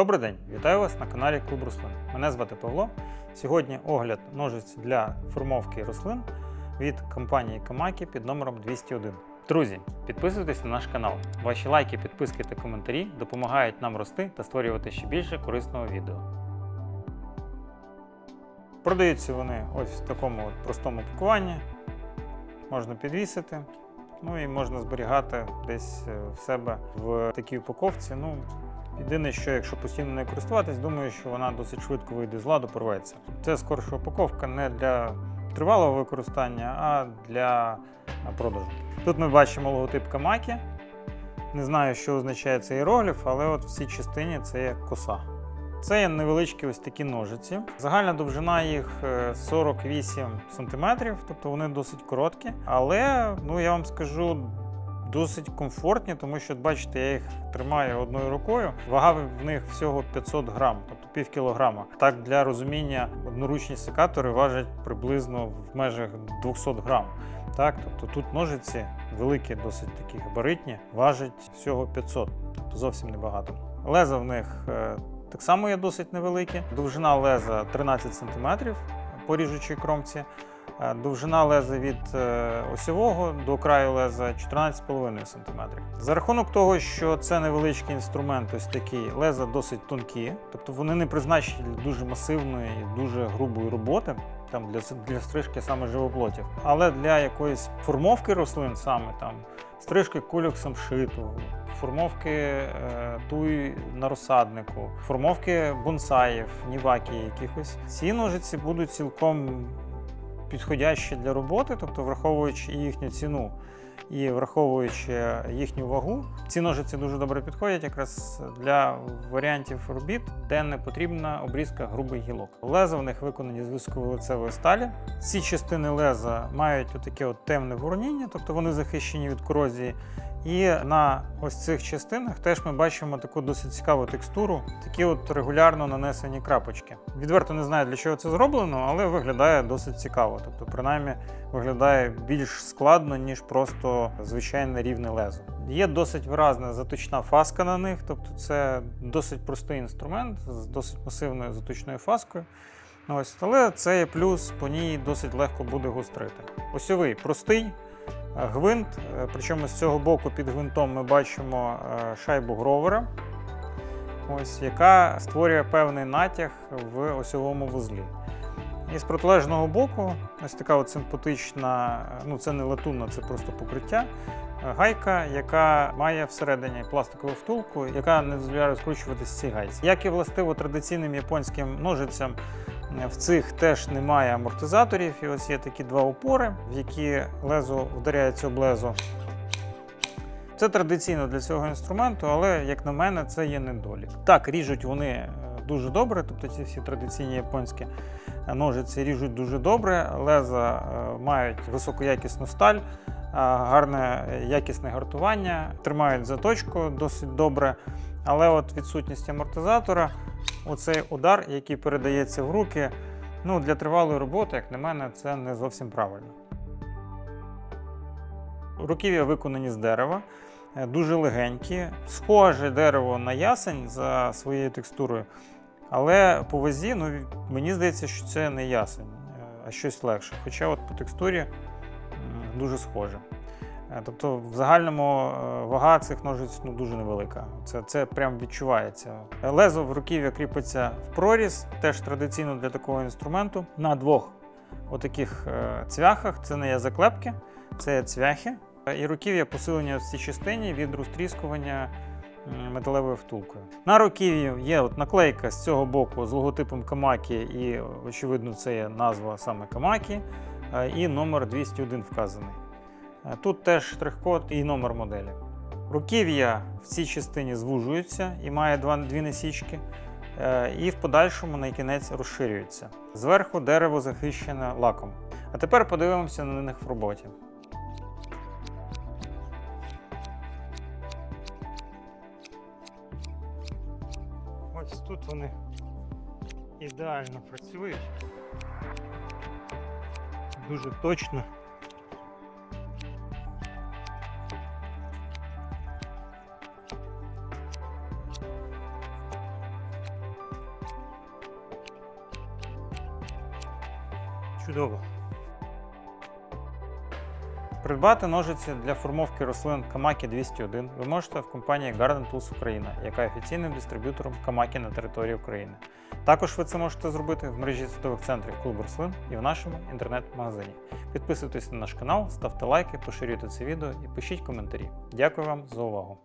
Добрий день, вітаю вас на каналі Клуб Рослин. Мене звати Павло. Сьогодні огляд ножиць для формовки рослин від компанії Камакі під номером 201. Друзі, підписуйтесь на наш канал. Ваші лайки, підписки та коментарі допомагають нам рости та створювати ще більше корисного відео. Продаються вони ось в такому от простому пакуванні. Можна підвісити. Ну і можна зберігати десь е, в себе в такій упаковці. Ну, Єдине, що якщо постійно не користуватись, думаю, що вона досить швидко вийде з ладу, порветься. Це скорша упаковка не для тривалого використання, а для продажу. Тут ми бачимо логотип Камакі. Не знаю, що означає цей іерогліф, але от в цій частині це є коса. Це є невеличкі ось такі ножиці. Загальна довжина їх е, 48 см, тобто вони досить короткі. Але ну я вам скажу, досить комфортні, тому що, бачите, я їх тримаю одною рукою. Вага в них всього 500 грам, тобто пів кілограма. Так, для розуміння, одноручні секатори важать приблизно в межах 200 грам. Так, тобто тут ножиці великі, досить такі габаритні, важать всього 500, тобто зовсім небагато. Леза в них е, так само є досить невеликі. Довжина леза 13 см по ріжучій кромці. Е, Довжина леза від е, осьового до краю леза 14,5 см. За рахунок того, що це невеличкий інструмент, ось такий, леза досить тонкі, тобто вони не призначені для дуже масивної і дуже грубої роботи. Там для, для стрижки саме живоплотів, але для якоїсь формовки рослин, саме там стрижки кульок самшиту, формовки е, туй на розсаднику, формовки бонсаїв, нівакі якихось. Ці ножиці будуть цілком підходящі для роботи, тобто враховуючи їхню ціну і враховуючи їхню вагу, ці ножиці дуже добре підходять якраз для варіантів робіт, де не потрібна обрізка грубих гілок. Леза в них виконані з високовилицевої сталі. Ці частини леза мають отаке от темне вороніння, тобто вони захищені від корозії. І на ось цих частинах теж ми бачимо таку досить цікаву текстуру, такі от регулярно нанесені крапочки. Відверто не знаю, для чого це зроблено, але виглядає досить цікаво. Тобто, принаймні, виглядає більш складно, ніж просто звичайне рівне лезо. Є досить виразна заточна фаска на них, тобто це досить простий інструмент з досить масивною заточною фаскою. Ось, але це є плюс, по ній досить легко буде гострити. Осьовий простий. Е, Гвинт, е, причому з цього боку під гвинтом ми бачимо е, шайбу гровера, ось, яка створює певний натяг в осьовому вузлі. І з протилежного боку, ось така от симпатична, ну це не латунна, це просто покриття. Гайка, яка має всередині пластикову втулку, яка не дозволяє розкручуватися ці гайці. Як і властиво традиційним японським ножицям, в цих теж немає амортизаторів, і ось є такі два опори, в які лезо вдаряється об лезо. Це традиційно для цього інструменту, але, як на мене, це є недолік. Так, ріжуть вони е, дуже добре, тобто ці всі традиційні японські е, ножиці ріжуть дуже добре, леза е, мають високоякісну сталь, гарне якісне гартування, тримають заточку досить добре. Але от відсутність амортизатора, оцей удар, який передається в руки, ну, для тривалої роботи, як на мене, це не зовсім правильно. Руків'я виконані з дерева, е, дуже легенькі, схоже дерево на ясень за своєю текстурою, але по вазі ну, мені здається, що це не ясень, е, а щось легше. Хоча от по текстурі дуже схоже. Е, Тобто, в загальному е, вага цих ножиць ну, дуже невелика. Це, це прям відчувається. Лезо в руків'я кріпиться в проріз, теж традиційно для такого інструменту. На двох отаких е, цвяхах. Це не є заклепки, це є цвяхи. І руків'я посилення в цій частині від розтріскування металевою втулкою. На руків'ї є от наклейка з цього боку з логотипом Камакі, і очевидно, це є назва саме Камакі, і номер 201 вказаний. Е, Тут теж штрих-код і номер моделі. Руків'я в цій частині звужується і має дві насічки, е, і в подальшому на кінець розширюється. Зверху дерево захищене лаком. А тепер подивимося на них в роботі. Ось тут вони ідеально працюють. Дуже точно. Чудово. Придбати ножиці для формовки рослин Камакі 201 ви можете в компанії Garden Tools Україна, яка є офіційним дистриб'ютором Камакі на території України. Також ви це можете зробити в мережі світових центрів клуб рослин і в нашому інтернет-магазині. Підписуйтесь на наш канал, ставте лайки, поширюйте це відео і пишіть коментарі. Дякую вам за увагу!